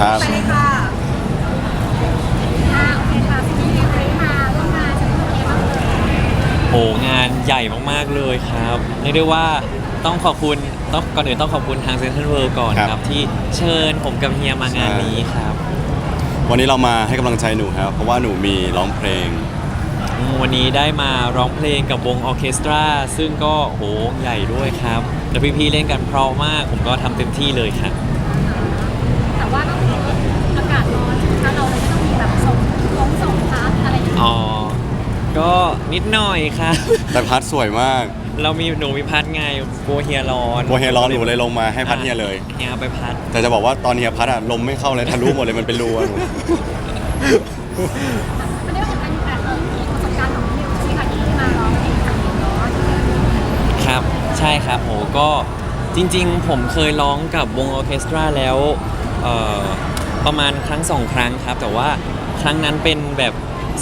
ครับ ไปเลยค่ะอ่าโอเคค่ะพี่วันนี้มาร่วมงานจะเป็นยังไงบ้างเอ่ยโหงานใหญ่มากๆเลยครับเรียกได้ว่าต้องขอบคุณต้องก่อนอื่นต้องขอบคุณทางเซ็นทรัลเวิลด์ก่อนครับครับที่เชิญผมกับเฮียมางานนี้ครับวันนี้เรามาให้กำลังใจหนูครับ เพราะว่าหนูมีร้องเพลง อืมวันนี้ได้มาร้องเพลงกับวงออร์เคสตรา ซึ่งก็โหใหญ่ด้วยครับแล้วพี่ๆเล่นกันเพราะมาก ผมก็ทำเต็มที่เลยครับ แต่ว่าก็คืออากาศร้อนถ้าเราเลยต้องมีแบบส่งลงส่งพักอะไรอย่างเงี้ย อ๋อ ก็ นิดหน่อยครับ แต่พัดสวยมากเรามีหนูมีพัดไงกลัวเฮียร้อนกลัวเฮียร้อนหนูเลยลงมาให้พัดเฮียเลย เฮียเอาไปพัด แต่จะบอกว่าตอนเฮียพัดอะลมไม่เข้าเลยทะลุหมดเลยมันเป็นรูอะหนูมันได้เป็นการแบบมีประสบการณ์ของนิวที่ค่ะที่มาร้องเพลงกับนิวเนาะครับใช่ครับโหก็จริงๆ ผมเคยร้องกับวงออร์เคสตราแล้วเอ่อประมาณครั้งสองครั้งครับ แต่ว่าครั้งนั้นเป็นแบบ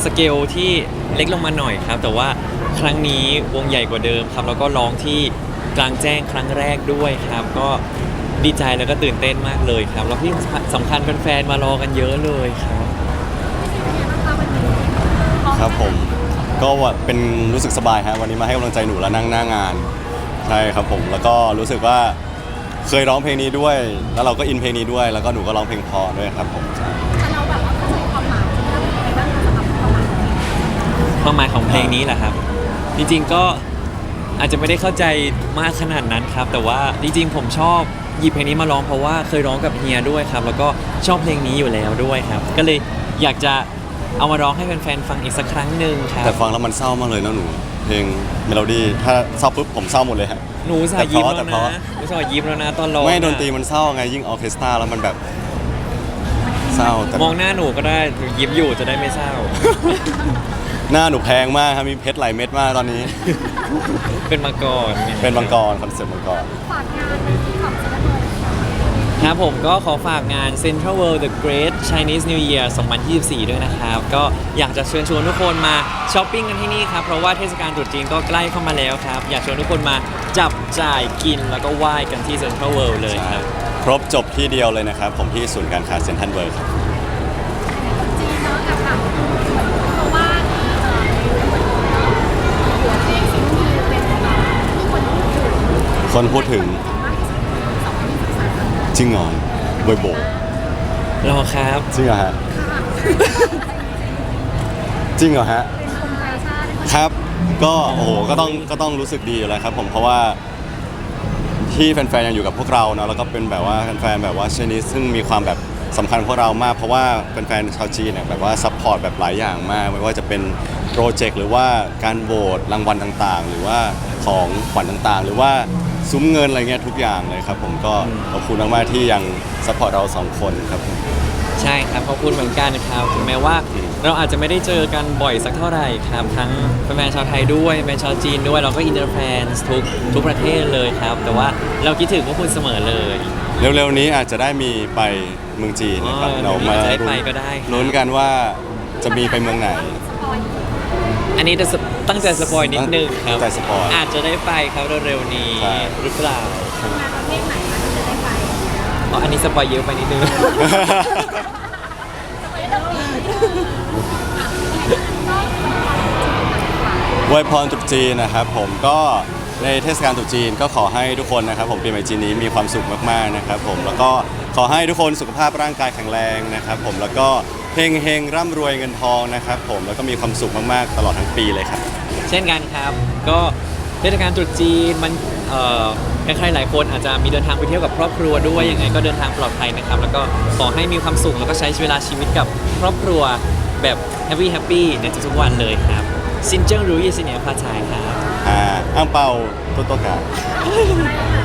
สเกลที่เล็กลงมาหน่อยครับ แต่ว่าครั้งนี้วงใหญ่กว่าเดิมครับ แล้วก็ร้องที่กลางแจ้งครั้งแรกด้วยครับ ก็ดีใจแล้วก็ตื่นเต้นมากเลยครับ แล้วที่สำคัญแฟนๆมารอกันเยอะเลยครับ ครับผม ก็ว่าเป็นรู้สึกสบายฮะวันนี้มาให้กำลังใจหนูแล้วนั่งหน้างาน ใช่ครับผม แล้วก็รู้สึกว่าเคยร้องเพลงนี้ด้วย แล้วเราก็อินเพลงนี้ด้วย แล้วก็หนูก็ร้องเพลงพอด้วยครับผมใช่ ความหมายของเพลงนี้แหละครับ จริงๆก็อาจจะไม่ได้เข้าใจมากขนาดนั้นครับ แต่ว่าจริงๆผมชอบหยิบเพลงนี้มาร้องเพราะว่าเคยร้องกับเฮียด้วยครับ แล้วก็ชอบเพลงนี้อยู่แล้วด้วยครับ ก็เลยอยากจะเอามาร้องให้แฟนๆฟังอีกสักครั้งหนึ่งครับแต่ฟังแล้วมันเศร้ามากเลยนะหนู เพลงเมโลดี้ถ้าเศร้าปุ๊บผมเศร้าหมดเลยฮะ หนูสายยิ้มแต่แล้วเพราะ นะหนูสายยิ้มแล้วนะตอนร้องไม่ดนตรีมันเศร้าไงยิ่งออร์เคสตราแล้วมันแบบเศร้าแต่มองหน้าหนูก็ได้หนูยิ้มอยู่จะได้ไม่เศร้า หน้าหนูแพงมากครับมีเพชรหลายเม็ดมากตอนนี้ เป็นมาก่อนเป็นมังกรคอนเซ็ปต์มังกร ฝากงานในที่ของเซนต์เบิร์ดครับผมก็ขอฝากงาน Central World The Great Chinese New Year 2024 ด้วยนะครับ ก็อยากจะเชิญชวนทุกคนมาช้อปปิ้งกันที่นี่ครับ เพราะว่าเทศกาลตรุษจีนก็ใกล้เข้ามาแล้วครับ อยากชวนทุกคนมาจับจ่ายกินแล้วก็ไหว้กันที่ Central World เลยครับ ครบจบที่เดียวเลยนะครับ ผมที่ศูนย์การค้าเซ็นทรัลเวิร์ครับ จีนเนาะกับค่ะเพราะว่าเอ่อหัวเพลงสิ่งที่เป็นที่คนพูดถึง คนพูดถึงมากที่สุดสองพันยี่สิบสามจริงเหรอเบยโบรอครับ จริงเหรอฮะค่ะจริงเหรอฮะเป็นคนไทยชาติครับ ก็โอ้โหก็ต้องก็ต้องรู้สึกดีอยู่แล้วครับ ผมเพราะว่าที่แฟนๆยังอยู่กับพวกเราเนาะแล้วก็เป็นแบบว่าแฟนๆแบบว่าชนิดซึ่งมีความแบบสำคัญพวกเรามาก เพราะว่าแฟนๆชาวจีนเนี่ยแบบว่าซัพพอร์ตแบบหลายอย่างมาก ไม่ว่าจะเป็นโปรเจกต์หรือว่าการโหวตรางวัลต่างๆ หรือว่าของขวัญต่างๆ หรือว่า ซุ้มเงินอะไรเงี้ยทุกอย่างเลยครับผมก็ขอบคุณมากๆที่ยังซัพพอร์ตเราสองคนครับผม ใช่ครับขอบคุณเหมือนกันครับถึงแม้ว่า เราอาจจะไม่ได้เจอกันบ่อยสักเท่าไหร่ครับทั้งแฟนๆชาวไทยด้วยแฟนชาวจีนด้วยเราก็อินเตอร์แฟนทุกทุกประเทศเลยครับ แต่ว่าเราคิดถึงพวกคุณเสมอเลย เร็วๆนี้อาจจะได้มีไปเมืองจีนนะครับ อ๋อเรามาเดี๋ยวนี้อาจจะได้ลุ้ไปนก็ได้ครับ ลุ้นกันว่าจะมีไปเมืองไหนสป อยล์อันนี้จะสตั้งใจสปอยนิดนึงครับ ตั้งใจสปอยอาจจะได้ไปครับเร็วๆนี้ใช่ หรือเปล่าทำงานประเภทไหนคะที่จะได้ไปอ๋ออันนี้สปอยเยอะไปนิดนึงสปอยล์ต้องมีต้องอวยพรตรุษจีนนะครับผมก็ในเทศกาลตรุษจีนก็ขอให้ทุกคนนะครับ ผมปีใหม่จีนนี้มีความสุขมากๆนะครับ ผมแล้วก็ขอให้ทุกคนสุขภาพร่างกายแข็งแรงนะครับ ผมแล้วก็ เฮงเฮงๆร่ำรวยเงินทองนะครับผมแล้วก็มีความสุขมากๆตลอดทั้งปีเลยครับ เช่นกันครับ ก็เทศกาลตรุษจีนมันเอ่อใครๆหลายคนอาจจะมีเดินทางไปเที่ยวกับครอบครัวด้วยยังไงก็เดินทางปลอดภัยนะครับ แล้วก็ขอให้มีความสุขแล้วก็ใช้เวลาชีวิตกับครอบครัวแบบแฮปปี้แฮปปี้ในทุกๆวันเลยครับซินเจิ้งรู้ยี่สิเนียพาชายครับอ่าอ้างเปาตัวโตกา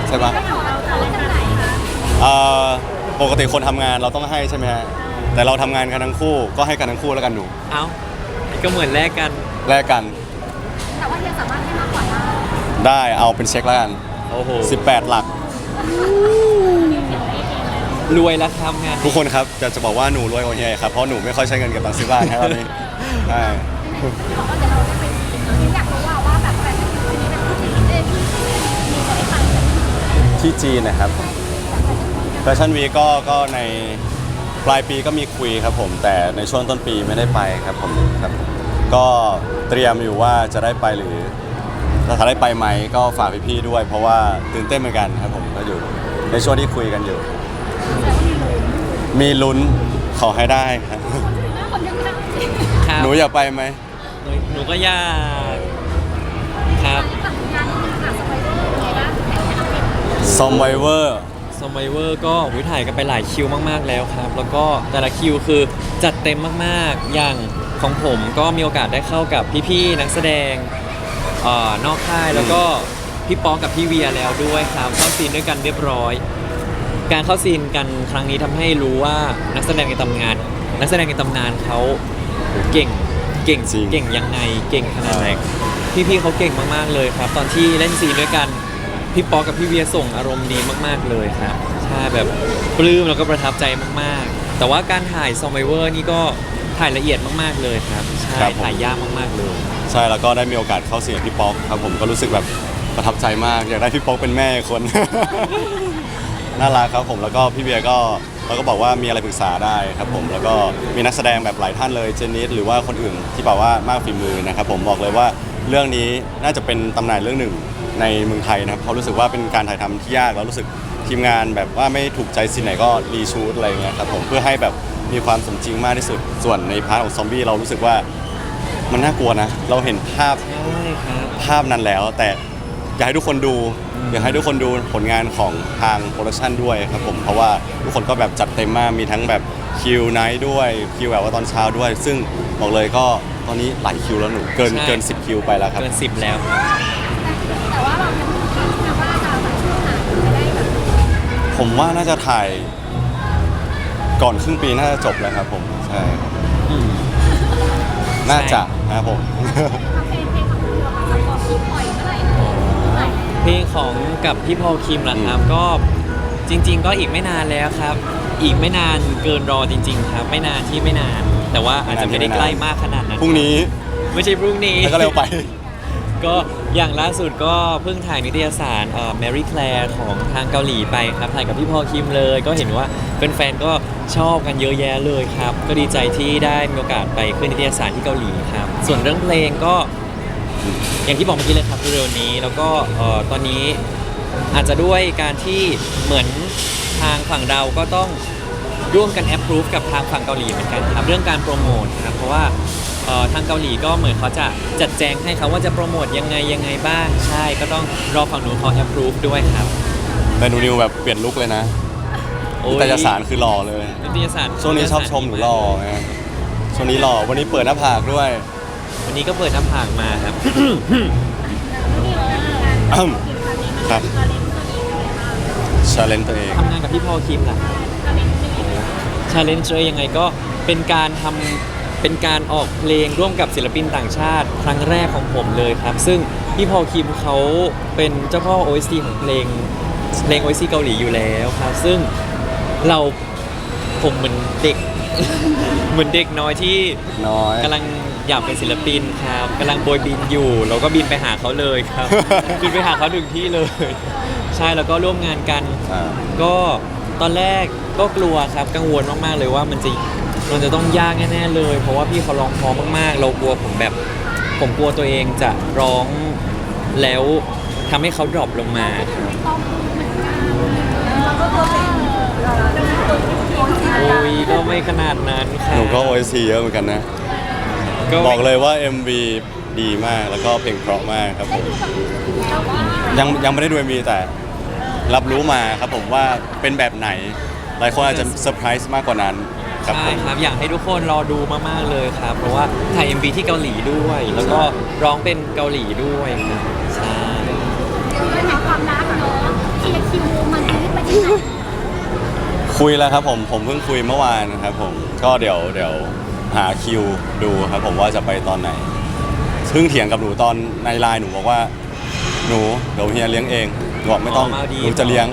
ใช่ปะของเราจะเล่นกันไหนคะเอ่อปกติคนทำงานเราต้องให้ใช่ไหมฮะ แต่เราทำงานกันทั้งคู่ก็ให้กันทั้งคู่แล้วกันหนูเอ้าก็เหมือนแลกกัน แลกกันแต่ว่าเฮียสามารถให้มากกว่าได้ได้เอาเป็นเช็คแล้วกัน โอ้โห18 หลัก รวยแล้วครับงานทุกคนครับจะจะบอกว่าหนูรวยกว่าเฮียครับเพราะหนูไม่ค่อยใช้เงินเก็บตังค์ซื้อบ้านครับตอนนี้ใช่ที่บอกว่าเดี๋ยวเราจะไปจีนอยากรู้ว่าว่าแบบแฟนที่นี้เป็นผู้จีนเอ้ยที่มีจะได้ไปกันที่จีนนะครับแฟชั่นวีก็ก็ใน ปลายปีก็มีคุยครับผมแต่ในช่วงต้นปีไม่ได้ไปครับผมครับผมก็เตรียมอยู่ว่าจะได้ไปหรือถ้าได้ไปไหมก็ฝากพี่ๆด้วย เพราะว่าตื่นเต้นเหมือนกันครับผมก็อยู่ในช่วงที่คุยกันอยู่ มีลุ้นขอให้ได้ครับหน้าคนยังไม่ได้ครับหนูอยากไปไหมหนูหนูก็อยากครับฝั่งงานนี้ค่ะสไปเดอร์เป็นไงบ้างแข่งขันเป็นซอมไวเวอร์ ซอมไบเวอร์ก็วิถ่ายกันไปหลายคิวมากๆแล้วครับ แล้วก็แต่ละคิวคือจัดเต็มมากๆ อย่างของผมก็มีโอกาสได้เข้ากับพี่ๆนักแสดงเอ่อนอกค่ายแล้วก็พี่ป๊อกกับพี่เวียแล้วด้วยครับเข้าซีนด้วยกันเรียบร้อย การเข้าซีนกันครั้งนี้ทำให้รู้ว่านักแสดงในตำนาน นักแสดงในตำนานเขาเก่งเก่งจริง เก่งยังไงเก่งขนาดไหนพี่ๆเขาเก่งมากๆเลยครับ ตอนที่เล่นซีนด้วยกัน พี่ป๊อกกับพี่เวียส่งอารมณ์ดีมาก ๆ เลยครับใช่แบบปลื้มแล้วก็ประทับใจมากๆ แต่ว่าการถ่ายซอมไบเวอร์นี่ก็ถ่ายละเอียดมากๆเลยครับใช่ครับผม ถ่ายยากมากๆเลย ใช่แล้วก็ได้มีโอกาสเข้าเสียงพี่ป๊อกครับผมก็รู้สึกแบบประทับใจมาก อยากได้พี่ป๊อกเป็นแม่คน น่ารักครับผมแล้วก็พี่เบียร์ก็เราก็บอกว่ามีอะไรปรึกษาได้ครับผมแล้วก็มีนักแสดงแบบหลายท่านเลยเจนนิสหรือว่าคนอื่นที่แบบว่ามากฝีมือนะครับผมบอกเลยว่าเรื่องนี้น่าจะเป็นตำนานเรื่องหนึ่ง ในเมืองไทยนะครับเพราะรู้สึกว่าเป็นการถ่ายทำที่ยากแล้วรู้สึกทีมงานแบบว่าไม่ถูกใจซีนไหนก็รีชูดอะไรเงี้ยครับผมเพื่อให้แบบมีความสมจริงมากที่สุด ส่วนในพาร์ทของซอมบี้เรารู้สึกว่ามันน่ากลัวนะ เราเห็นภาพใช่ครับภาพนั้นแล้ว แต่อยากให้ทุกคนดูอยากให้ทุกคนดูผลงานของทางโปรดักชันด้วยครับผมเพราะว่าทุกคนก็แบบจัดเต็มมากมีทั้งแบบคิวไนท์ด้วยคิวแบบว่าตอนเช้าด้วย ซึ่งบอกเลยก็ตอนนี้หลายคิวแล้วหนูเกินใช่เกิน 10 คิวไปแล้วครับเกินสิบแล้ว ผมว่าน่าจะถ่าย ก่อนครึ่งปีน่าจะจบแล้วครับผมใช่ครับอืมน่าจะนะครับผมทำเพลงเพลงของเราอะค่ะพอคิดปล่อยเมื่อไหร่เมื่อไหร่เพลงของกับพี่พอลคิมล่ะครับ ก็จริง ๆ ก็อีกไม่นานแล้วครับ อีกไม่นานเกินรอจริง ๆ ครับ ไม่นานที่ไม่นาน แต่ว่าอาจจะไม่ได้ใกล้มากขนาดนั้นพรุ่งนี้ ไม่ใช่พรุ่งนี้ แล้วก็เร็วไป ก็อย่างล่าสุดก็เพิ่งถ่ายนิตยสารเอ่อ Mary Claire ของทางเกาหลีไปครับ ถ่ายกับพี่พอคิมเลย ก็เห็นว่าแฟนๆก็ชอบกันเยอะแยะเลยครับ ก็ดีใจที่ได้มีโอกาสไปขึ้นนิตยสารที่เกาหลีครับ ส่วนเรื่องเพลงก็อย่างที่บอกเมื่อกี้เลยครับเร็วๆนี้ แล้วก็เอ่อตอนนี้อาจจะด้วยการที่เหมือนทางฝั่งเราก็ต้องร่วมกันแอปพรูฟกับทางฝั่งเกาหลีเหมือนกันครับ เรื่องการโปรโมทครับเพราะว่า เอ่อทางเกาหลีก็เหมือนเขาจะจัดแจงให้เขาว่าจะโปรโมทยังไงยังไงบ้าง ใช่ก็ต้องรอฝั่งนู้นเขาแอปพรูฟด้วยครับแต่หนูนิวแบบเปลี่ยนลุคเลยนะโอ้ยนิตยสารคือหล่อเลย นิตยสารช่วงนี้ชอบชมหนูหล่อไงช่วงนี้หล่อวันนี้เปิดหน้าผากด้วย วันนี้ก็เปิดหน้าผากมาครับ อ้ำครับ ชาเลนตัวเอง ทำงานกับพี่พอลคิมล่ะชาเลนจ์ยังไงก็เป็นการทำ เป็นการออกเพลงร่วมกับศิลปินต่างชาติ ครั้งแรกของผมเลยครับ ซึ่งพี่พอลคิมเขาเป็นเจ้าพ่อ OST ของเพลงเพลง OST เกาหลีอยู่แล้วครับ ซึ่งเราผมเหมือนเด็ก เหมือนเด็กน้อยที่น้อย กำลังอยากเป็นศิลปินครับกำลังโบยบินอยู่ เราก็บินไปหาเขาเลยครับ บินไปหาเขาถึงที่เลย ใช่แล้วก็ร่วมงานกัน อ่า ก็ตอนแรกก็กลัวครับกังวลมาก ๆ เลยว่ามันจะ มันจะต้องยากแน่ๆเลย เพราะว่าพี่เขาร้องเพราะมากๆ เรากลัวผมแบบ ผมกลัวตัวเองจะร้องแล้วทำให้เขาดรอปลงมาครับต้องเหมือนกันเราก็ตัวเป็นเป็นตัวที่ทีมโอ้ยก็ไม่ขนาดนั้นคหรับนูก็ OST เยอะเหมือนกันนะ ก็บอกเลยว่า MV ดีมากแล้วก็เพลงเพราะมากครับผมแล้วว่ายังยังไม่ได้ดู MV แต่รับรู้มาครับผมว่าเป็นแบบไหน หลายคนอาจจะเซอร์ไพรส์มากกว่านั้น ครับใช่ผม ครับอยากให้ทุกคนรอดูมากๆเลยครับ เพราะว่าถ่าย MV ที่เกาหลีด้วย แล้วก็ร้องเป็นเกาหลีด้วยครับใช่เรื่องความรักเนาะเคลียร์คิวมันซื้อไปที่ไหนคุยแล้วครับผมผมเพิ่งคุยเมื่อวานครับผมก็เดี๋ยวเดี๋ยวหาคิวดูครับผมว่าจะไปตอนไหนเพิ่งเถียงกับหนูตอนในไลน์หนูบอกว่า หนูเดี๋ยวเฮียเลี้ยงเองหนูบอกไม่ต้องมาดีหนูจะเลี้ยง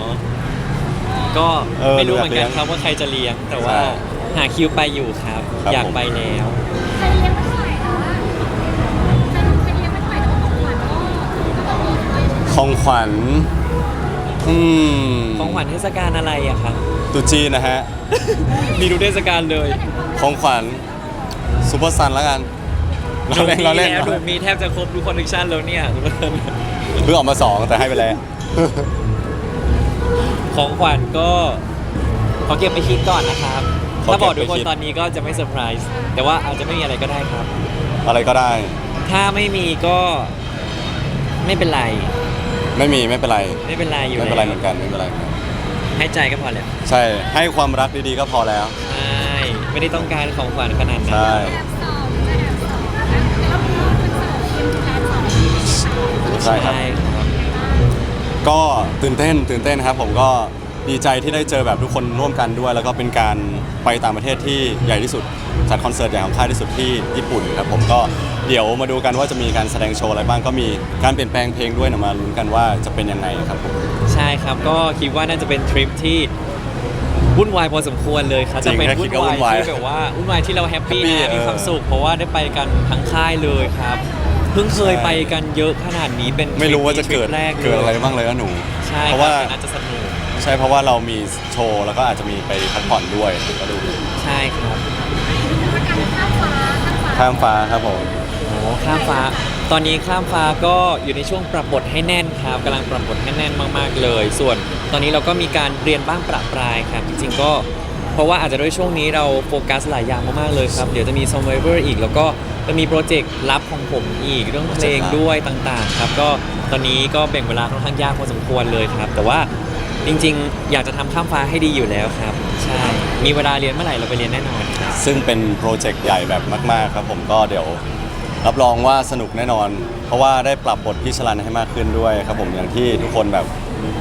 ก็เออไม่รู้เหมือนกันอยากเลี้ยงครับว่าใครจะเลี้ยงแต่ว่าใช่ หาคิวไปอยู่ครับ ครับอยากผม ไปแล้ว ใครเลี้ยงไม่เท่าไหร่นะใครใครเลี้ยงไม่เท่าไหร่แต่ว่าของขวัญก็ก็ต้องมีด้วยของขวัญอืมของขวัญเทศกาลอะไรอะครับตรุษจีนนะฮะ มีทุกเทศกาลเลยของขวัญซูเปอร์ซันแล้วกันเราเล่นเราเล่นแล้วดูมีแทบจะครบทุกคอนเนคชั่นแล้วเนี่ย เพิ่งออกมาสองแต่ให้ไปแล้ว ของขวัญก็ขอเก็บไปคิดก่อนนะครับขอ ถ้าเก็บอกบไปทุกคนคิดตอนนี้ก็จะไม่เซอร์ไพรส์แต่ว่าอาจจะไม่มีอะไรก็ได้ครับ อะไรก็ได้ ถ้าไม่มีก็ไม่เป็นไร ไม่มีไม่เป็นไร ไม่เป็นไรอยู่ไม่แล้วเป็นไรเหมือนกันไม่เป็นไร ให้ใจก็พอแล้วใช่ให้ความรักดีๆก็พอแล้ว ใช่ไม่ได้ต้องการของขวัญขนาดนั้นใช่แอบสอบจะแอบสอบนะแล้วมีคอนเสิร์ตทีมแทนสองที่ค่ะใช่ครับ ครับ ก็ตื่นเต้นตื่นเต้นครับ ผมก็ดีใจที่ได้เจอแบบทุกคนร่วมกันด้วย แล้วก็เป็นการ ไปต่างประเทศที่ใหญ่ที่สุดจัดคอนเสิร์ตใหญ่ของค่ายที่สุดที่ญี่ปุ่นครับผมก็เดี๋ยวมาดูกันว่าจะมีการแสดงโชว์อะไรบ้างก็มีการเปลี่ยนแปลงเพลงด้วยนะมาลุ้นกันว่าจะเป็นยังไงครับผมใช่ครับก็คิดว่าน่าจะเป็นทริปที่วุ่นวายพอสมควรเลยครับจริจะงเป็นแค่คิวุ่ดนก็วุ่วายนวายที่แบบว่าวุ่นวายที่เราแฮปปี้ Happy นะเออมีความสุขเพราะว่าได้ไปกันทั้งค่ายเลยครับ เพิ่งเคยใช่ ไปกันเยอะขนาดนี้เป็นไม่รู้ว่าจะทริเกิปดแรกเกิดอะไรบ้างเลยนะหนู ใช่เพคราะรับว่าแต่น่าจะสนุก ใช่เพราะว่าเรามีโชว์แล้วก็อาจจะมีไปพักผ่อนด้วยก็ดูใช่ครับประกันข้ามฟ้าข้ามฟ้าข้ามฟ้าครับผมโอ้ข้ามฟ้า ตอนนี้ข้ามฟ้าก็อยู่ในช่วงปรับบทให้แน่นครับกำลังปรับบทให้แน่นมากๆเลย ส่วนตอนนี้เราก็มีการเรียนบ้างประปรายครับ จริงๆก็เพราะว่าอาจจะด้วยช่วงนี้เราโฟกัสหลายอย่างมากๆเลยครับ เดี๋ยวจะมี s u r v i v o r อีก แล้วก็จะมีโปรเจกต์ลับของผมอีกเรื่องเพลงด้วยต่างๆ ครับ ก็ตอนนี้ก็แบ่งเวลาค่อนข้างยากพอสมควรเลยครับ แต่ว่า จริง ๆ อยากจะทำข้ามฟ้าให้ดีอยู่แล้วครับ ใช่ มีเวลาเรียนเมื่อไหร่เราไปเรียนแน่นอนครับ ซึ่งเป็นโปรเจกต์ใหญ่แบบมาก ๆ ครับผมก็เดี๋ยว รับรองว่าสนุกแน่นอน เพราะว่าได้ปรับบทพี่ชลันให้มากขึ้นด้วยครับผมอย่างที่ทุกคนแบบ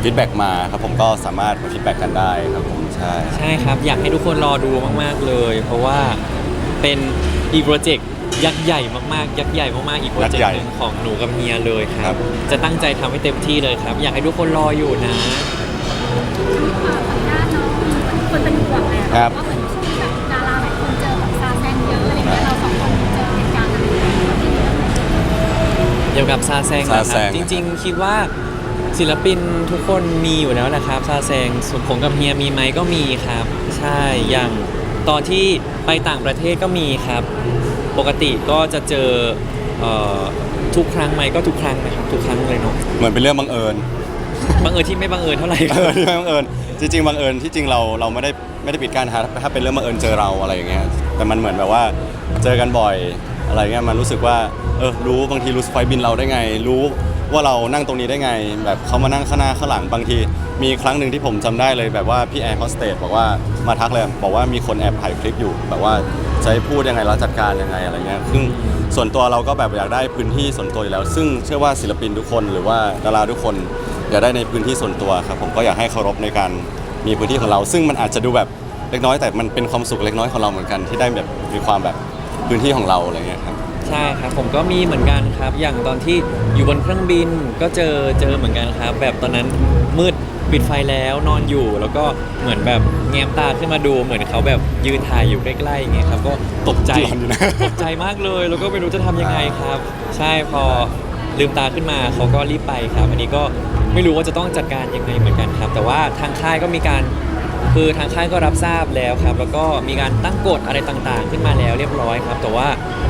ฟีดแบ็กมาครับผมก็สามารถมาฟีดแบ็กกันได้ครับผมใช่ ใช่ครับ อยากให้ทุกคนรอดูมาก ๆ เลย เพราะว่าเป็นอีกโปรเจกต์ยักษ์ใหญ่มากๆ ยักษ์ใหญ่มากๆ อีกโปรเจกต์หนึ่งของหนูกับเฮียเลยคครัรับ บ จะตั้งใจทำให้เต็มที่เลยครับ อยากให้ทุกคนรออยู่นะมี ความสัญญาเนาะมีคนเป็นห่วงแหละครับว่าเหมือนช่วงนี้แบบดาราหลายคนเจอแบบซาแซงเยอะอะไรเงี้ยเราสองคนเจอเหตุการณ์อะไรอย่างเงี้ยเกี่ยวกับซาแซงนะคซารับแซงจริง ๆ คิดว่าศิลปินทุกคนมีอยู่แล้วแหละครับซาแซงส่วนผมกับเฮียมีไหมก็มีครับ ใช่อย่างตอนที่ไปต่างประเทศก็มีครับ ปกติก็จะเจอเอ่อทุกครั้งไหมก็ทุกครั้งนะครับทุกครั้งเลยเนาะ เหมือนเป็นเรื่องบังเอิญ บังเอิญที่ไม่บังเอิญเท่าไหร่คเอรับอที่บังเอิญจริงๆบังเอิญที่จริงเราเราไม่ได้ไม่ได้ปิดกั้นนะครับถ้าเป็นเรื่องบังเอิญเจอเราอะไรอย่างเงี้ยแต่มันเหมือนแบบว่าเจอกันบ่อยอะไรเงี้ยมันรู้สึกว่าเออรู้บางทีรู้ไฟล์บินเราได้ไง รู้ว่าเรานั่งตรงนี้ได้ไง แบบเขามานั่งข้างหน้าข้างหลังบางที มีครั้งหนึ่งที่ผมจำได้เลยแบบว่าพี่แอร์โฮสเตสบอกว่ามาทักเลยบอกว่ามีคนแอบถ่ายคลิปอยู่แบบว่า จะให้พูดยังไงแล้วจัดการยังไงอะไรเงี้ยซึ่งส่วนตัวเราก็แบบอยากได้พื้นที่ส่วนตัวอยู่แล้ว ซึ่งเชื่อว่าศิลปินทุกคนหรือว่าดาราทุกคนอยากได้ในพื้นที่ส่วนตัวครับผมก็อยากให้เคารพในการมีพื้นที่ของเรา ซึ่งมันอาจจะดูแบบเล็กน้อยแต่มันเป็นความสุขเล็กน้อยของเราเหมือนกันที่ได้แบบมีความแบบพื้นที่ของเราอะไรเงี้ยครับ ใช่ครับผมก็มีเหมือนกันครับ อย่างตอนที่อยู่บนเครื่องบินก็เจอเจอเหมือนกันครับ แบบตอนนั้นมืด ปิดไฟแล้วนอนอยู่แล้วก็เหมือนแบบแง้มตาขึ้นมาดูเหมือนเขาแบบยืนถ่ายอยู่ใกล้ๆอย่างเงี้ยครับก็ตกใจหลอนอยู่นะ ตกใจมากเลย แล้วก็ไม่รู้จะทำยังไงครับ ใช่พอลืมตาขึ้นมาเขาก็รีบไปครับ อันนี้ก็ไม่รู้ว่าจะต้องจัดการยังไงเหมือนกันครับ แต่ว่าทางค่ายก็มีการคือทางค่ายก็รับทราบแล้วครับ แล้วก็มีการตั้งกฎอะไรต่างๆ ขึ้นมาแล้วเรียบร้อยครับ แต่ว่า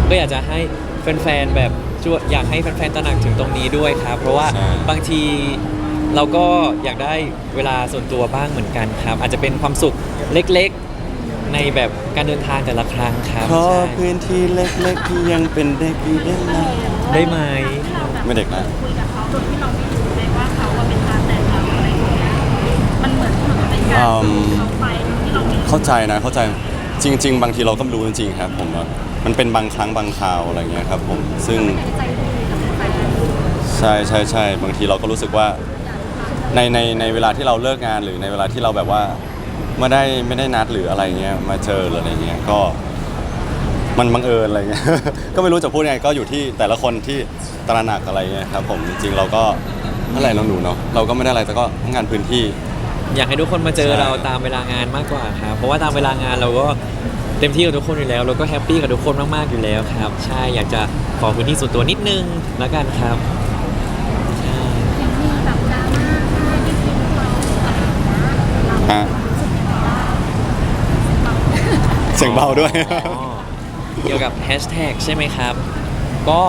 ก็อยากจะให้แฟนๆแบบช่วยอยากให้แฟนๆตระหนักถึงตรงนี้ด้วยครับ เพราะว่าใช่ บางที เราก็อยากได้เวลาส่วนตัวบ้างเหมือนกันครับ อาจจะเป็นความสุขเล็กๆ ในแบบการเดินทางแต่ละครั้งครับขอใช่พื้นที่เล็กๆที่ยังเป็นเด็กอยู่ได้ไหมได้ไหม ไม่เด็กนะคุยกับเขาโดยที่เราไม่รู้เลยว่าเขาว่าเป็นซาแซงเราอะไรอย่างเงี้ยมันเหมือนเหมือนเป็นการเขาไปที่เราไม่รู้เข้าใจนะเข้าใจจริง ๆ บางทีเราก็ไม่รู้จริงๆครับผมว่ามันเป็นบางครั้งบางคราวอะไรเงี้ยครับผมซึ่งเป็นใจดีกับแฟนใช่ใช่ใช่บางทีเราก็รู้สึกว่า ในในในเวลาที่เราเลิกงานหรือในเวลาที่เราแบบว่าไม่ได้ไม่ได้นัดหรืออะไรเงี้ยมาเจอหรืออะไรเงี้ยก็ มันบังเอิญอะไรเงี้ย ก็ไม่รู้จะพูดยังไงก็อยู่ที่แต่ละคนที่ตระหนักอะไรเงี้ยครับผมจริงๆเราก็นั่นแหละเราหนูเนาะเราก็ไม่ได้อะไรแต่ก็งานพื้นที่ อยากให้ทุกคนมาเจอใช่เราตามเวลางานมากกว่าครับเพราะว่าตามเวลางานเราก็เต็มที่กับทุกคนอยู่แล้ว เราก็แฮปปี้กับทุกคนมากๆอยู่แล้วครับ ใช่อยากจะขอพื้นที่ส่วนตัวนิดนึงแล้วกันครับ ใช่ อย่างมีแบบดราม่าที่ทีมเราอะไรอย่างเงี้ยเรา ฮะเสียงเบาด้วย อ๋อเกี่ยวกับแฮชแท็กใช่ไหมครับ ก็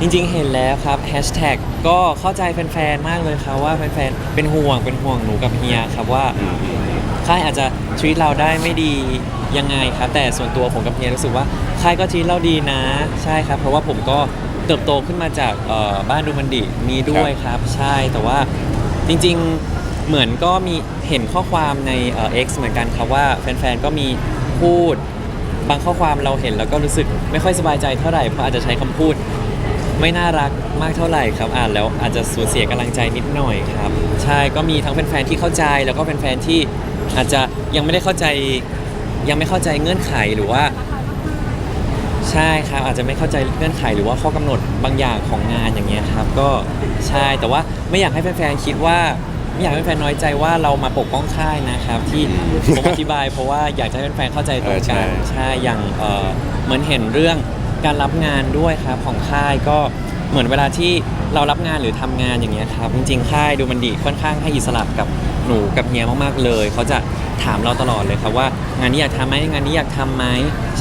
จริงๆเห็นแล้วครับแฮชแท็กก็เข้าใจแฟนๆ มากเลยครับว่าแฟนๆ เป็นห่วงเป็นห่วงหนูกับเฮียครับว่าค่ายอาจจะทวีตเราได้ไม่ดียังไงครับ แต่ส่วนตัวผมกับเฮียรู้สึกว่าค่ายก็ทวีตเราดีนะ ใช่ครับ เพราะว่าผมก็เติบโตขึ้นมาจากเอ่อบ้านดูมันดินี้ด้วยครับ ใช่แต่ว่าจริงๆ เหมือนก็มีเห็นข้อความในเอ่อ X เหมือนกันครับว่าแฟนๆก็มีพูดบางข้อความเราเห็นแล้วก็รู้สึกไม่ค่อยสบายใจเท่าไหร่เพราะอาจจะใช้คำพูด ไม่น่ารักมากเท่าไหร่ครับ อ่านแล้วอาจจะสูญเสียกำลังใจนิดหน่อยครับ ใช่ก็มีทั้งแฟนๆที่เข้าใจแล้วก็แฟนๆที่อาจจะยังไม่ได้เข้าใจ ยังไม่เข้าใจเงื่อนไขหรือว่า ใช่ครับอาจจะไม่เข้าใจเงื่อนไขหรือว่าข้อกำหนดบางอย่างของงานอย่างเงี้ยครับ ก็ใช่แต่ว่าไม่อยากให้แฟนๆคิดว่า ไม่อยากให้แฟนๆน้อยใจว่าเรามาปกป้องค่ายนะครับที่ผมอธิบายเพราะว่าอยากจะให้แฟนๆเข้าใจตรงกันเออใช่ ใช่อย่างเอ่อเหมือนเห็นเรื่องการรับงานด้วยครับของค่ายก็เหมือนเวลาที่เรารับงานหรือทำงานอย่างเงี้ยครับจริงๆค่ายดูมันดีค่อนข้างให้อิสระกับหนูกับเฮียมากๆเลย เขาจะถามเราตลอดเลยครับว่างานนี้อยากทำไหมงานนี้อยากทำไหม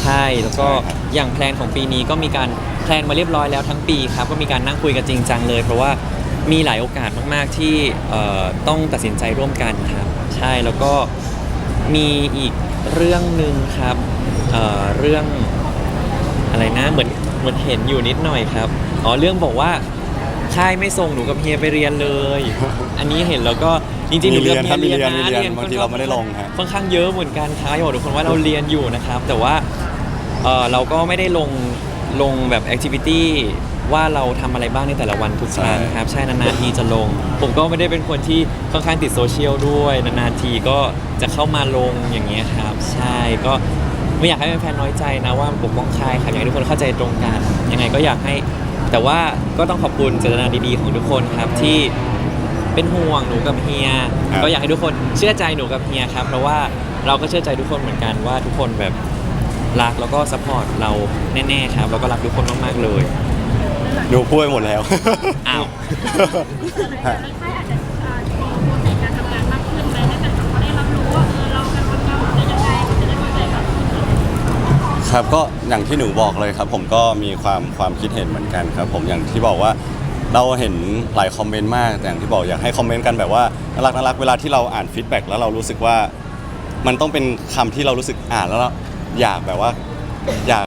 ใช่แล้วก็ใช่ครับอย่างแพลนของปีนี้ก็มีการแพลนมาเรียบร้อยแล้วทั้งปีครับก็มีการนั่งคุยกันจริงจังเลย เพราะว่า มีหลายโอกาสมาก ๆ ที่เอ่อต้องตัดสินใจร่วมกันครับใช่แล้วก็มีอีกเรื่องหนึ่งครับเอ่อเรื่องอะไรนะเหมือนเหมือนเห็นอยู่นิดหน่อยครับอ๋อเรื่องบอกว่าค่ายไม่ส่งหนูกับเฮียไปเรียนเลย อันนี้เห็นแล้วก็จริงๆหนูกับเฮียมีเรียนเรียนนะมีเรียนบางทีเราไม่ได้ลงฮะ ค่อนข้างเยอะเหมือนกันครับอย่าบอกทุกคนว่าเราเรียนอยู่นะครับ แต่ว่า เออเราก็ไม่ได้ลงลงแบบแอคทิวิตี้ ว่าเราทำอะไรบ้างในแต่ละวันทุกครั้งครับใช่นานๆทีจะลง ผมก็ไม่ได้เป็นคนที่ค่อนข้างติดโซเชียลด้วยนานๆทีก็จะเข้ามาลงอย่างเงี้ยครับ ใช่ก็ไม่อยากให้แฟนๆน้อยใจนะว่าปกป้องค่ายครับอยากให้ทุกคนเข้าใจตรงกันยังไงก็อยากให้ แต่ว่าก็ต้องขอบคุณเจตนาดีๆของทุกคนครับที่เป็นห่วงหนูกับเฮีย ครับ ก็อยากให้ทุกคนเชื่อใจหนูกับเฮียครับเพราะว่าเราก็เชื่อใจทุกคนเหมือนกันว่าทุกคนแบบรักแล้วก็ซัพพอร์ตเราแน่ๆครับแล้วก็รักทุกคนมากๆเลย ดูพูดไปหมดแล้ว อ้าวค่ายอาจจะอ่ามีโปรเจกต์การทำงานมากขึ้นไหมถ้าเกิดเขาได้รับรู้ว่าเออเราเป็นคนทำจะยังไงจะได้เข้าใจกับ ครับก็อย่างที่หนูบอกเลยครับผมก็มีความความคิดเห็นเหมือนกันครับ ผมอย่างที่บอกว่าเราเห็นหลายคอมเมนต์มากแต่อย่างที่บอกอยากให้คอมเมนต์กันแบบว่าน่ารักน่ารักเวลาที่เราอ่านฟีดแบ็กแล้วเรารู้สึกว่า มันต้องเป็นคำที่เรารู้สึกอ่านแล้วเราอยากแบบว่า อยาก